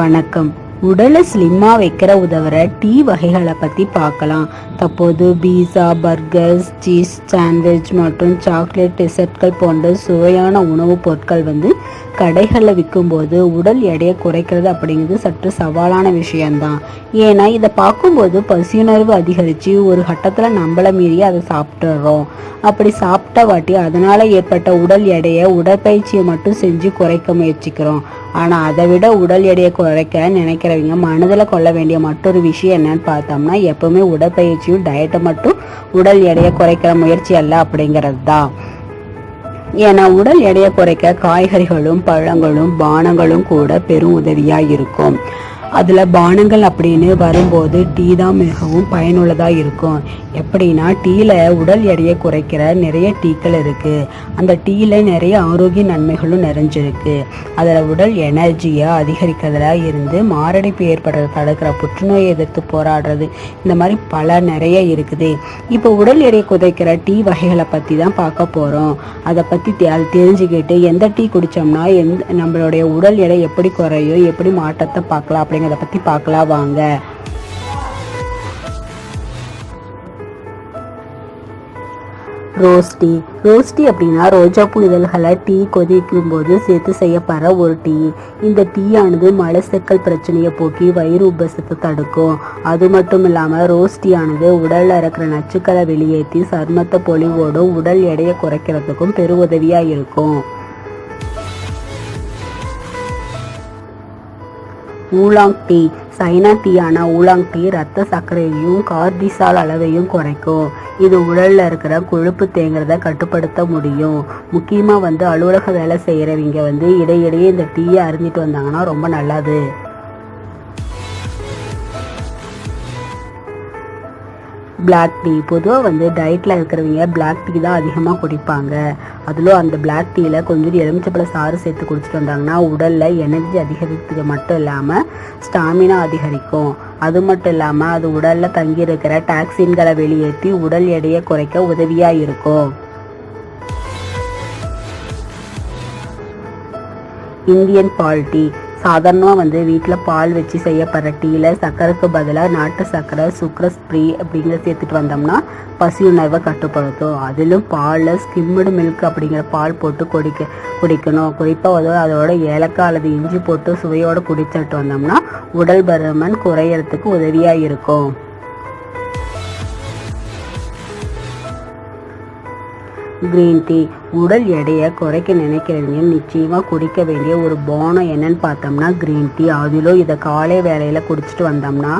வணக்கம். உடலை ஸ்லிம்மாக வைக்கிற உதவுற டீ வகைகளை பற்றி பார்க்கலாம். தற்போது பீஸா பர்கர்ஸ் சீஸ் சாண்ட்விச் மற்றும் சாக்லேட் டெசர்ட்கள் போன்ற சுவையான உணவுப் பொருட்கள் வந்து கடைகளில் விற்கும்போது உடல் எடையை குறைக்கிறது அப்படிங்கிறது சற்று சவாலான விஷயம்தான். ஏன்னா இதை பார்க்கும்போது பசியுணர்வு அதிகரித்து ஒரு கட்டத்தில் நம்மளை மீறி அதை சாப்பிட்டுறோம். அப்படி சாப்பிட்ட வாட்டி அதனால் ஏற்பட்ட உடல் எடையை உடற்பயிற்சியை மட்டும் செஞ்சு குறைக்க முயற்சிக்கிறோம். ஆனால் அதை விட உடல் எடையை குறைக்க நினைக்கிறவங்க மனதில் கொள்ள வேண்டிய மற்றொரு விஷயம் என்னன்னு பார்த்தோம்னா எப்பவுமே உடற்பயிற்சியும் டயட்டை மட்டும் உடல் எடையை குறைக்கிற முயற்சி அல்ல அப்படிங்கிறது தான். ஏன்னா உடல் எடையை குறைக்க காய்கறிகளும் பழங்களும் பானங்களும் கூட பெரும் உதவியாக இருக்கும். அதில் பானங்கள் அப்படின்னு வரும்போது டீ தான் மிகவும் பயனுள்ளதாக இருக்கும். எப்படின்னா டீயில் உடல் எடையை குறைக்கிற நிறைய டீக்கள் இருக்குது அந்த டீயில் நிறைய ஆரோக்கிய நன்மைகளும் நிறைஞ்சிருக்கு. அதில் உடல் எனர்ஜியை அதிகரிக்கிறதுல இருந்து மாரடைப்பு ஏற்படுறத தடுக்கிற புற்றுநோயை எதிர்த்து போராடுறது இந்த மாதிரி பல நிறைய இருக்குது. இப்போ உடல் எடையை குறைக்கிற டீ வகைகளை பற்றி தான் பார்க்க போகிறோம் அதை பற்றி அது தெரிஞ்சுக்கிட்டு எந்த டீ குடித்தோம்னா எந்த நம்மளுடைய உடல் எடை எப்படி குறையும் எப்படி மாற்றத்தை பார்க்கலாம் அப்படிங்கிறத பற்றி பார்க்கலாம் வாங்க. ரோஸ் டீ ரோஸ் டீ அப்படின்னா ரோஜாப்பூ இதழ்களை டீ கொதிக்கும் போது சேர்த்து செய்யப்படுற ஒரு டீ. இந்த டீயானது மலசக்கல் பிரச்சனையை போக்கி வயிறு உபசத்தை தடுக்கும். அது மட்டும் இல்லாமல் ரோஸ் உடலில் இருக்கிற நச்சுக்களை வெளியேற்றி சர்மத்தை பொலிவோடும் உடல் எடையை குறைக்கிறதுக்கும் பெருவுதவியாக இருக்கும். ஊலாங் டீ சைனா டீயான ஊலாங் டீ ரத்த சர்க்கரையையும் கார்டிசால் அளவையும் குறைக்கும். இது உடலில் இருக்கிற கொழுப்பு தேங்குறத கட்டுப்படுத்த முடியும். முக்கியமாக வந்து அலுவலக வேலை செய்கிறவங்க வந்து இடையிடையே இந்த டீயை அருந்திட்டு வந்தாங்கன்னா ரொம்ப நல்லது. பிளாக் டீ பொதுவாக வந்து டயட்டில் இருக்கிறவங்க பிளாக் டீ தான் அதிகமாக குடிப்பாங்க. அதிலும் அந்த பிளாக் டீயில் கொஞ்சம் எலுமிச்சப்பழ சாறு சேர்த்து குடிச்சிட்டு வந்தாங்கன்னா உடலில் எனர்ஜி அதிகரிக்கிறதுக்கு மட்டும் இல்லாமல் ஸ்டாமினா அதிகரிக்கும். அது மட்டும் இல்லாமல் அது உடலில் தங்கியிருக்கிற டாக்ஸின்களை வெளியேற்றி உடல் எடையை குறைக்க உதவியாக இருக்கும். இந்தியன் பால் டீ. சாதாரணமாக வந்து வீட்டில் பால் வச்சு செய்யப்படுற டீயில் சர்க்கரைக்கு பதிலாக நாட்டு சர்க்கரை சுக்ரஸ் ஃப்ரீ அப்படிங்கிற சேர்த்துட்டு வந்தோம்னா பசி உணர்வை கட்டுப்படுத்தும். அதிலும் பாலில் ஸ்கிம்டு மில்க் அப்படிங்கிற பால் போட்டு குடிக்க குடிக்கணும். குறிப்பாக வந்து அதோட ஏலக்காய் அல்லது இஞ்சி போட்டு சுவையோடு குடிச்சிட்டு வந்தோம்னா உடல் பருமன் குறையறதுக்கு உதவியாக இருக்கும். கிரீன் டீ உடல் எடையை குறைக்க நினைக்கிறவங்க நிச்சயமாக குடிக்க வேண்டிய ஒரு போனம் என்னன்னு பார்த்தோம்னா கிரீன் டீ அதிலும் இதை காலை வேலையில் குடிச்சிட்டு வந்தோம்னா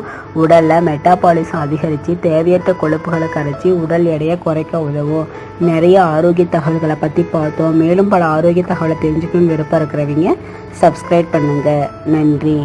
உடலில் மெட்டாபாலிசம் அதிகரித்து தேவையற்ற கொழுப்புகளை கரைச்சி உடல் எடையை குறைக்க உதவும். நிறைய ஆரோக்கிய தகவல்களை பற்றி பார்த்தோம். மேலும் பல ஆரோக்கிய தகவலை தெரிஞ்சுக்கணும்னு விருப்பம் இருக்கிறவங்க சப்ஸ்கிரைப் பண்ணுங்கள் நன்றி.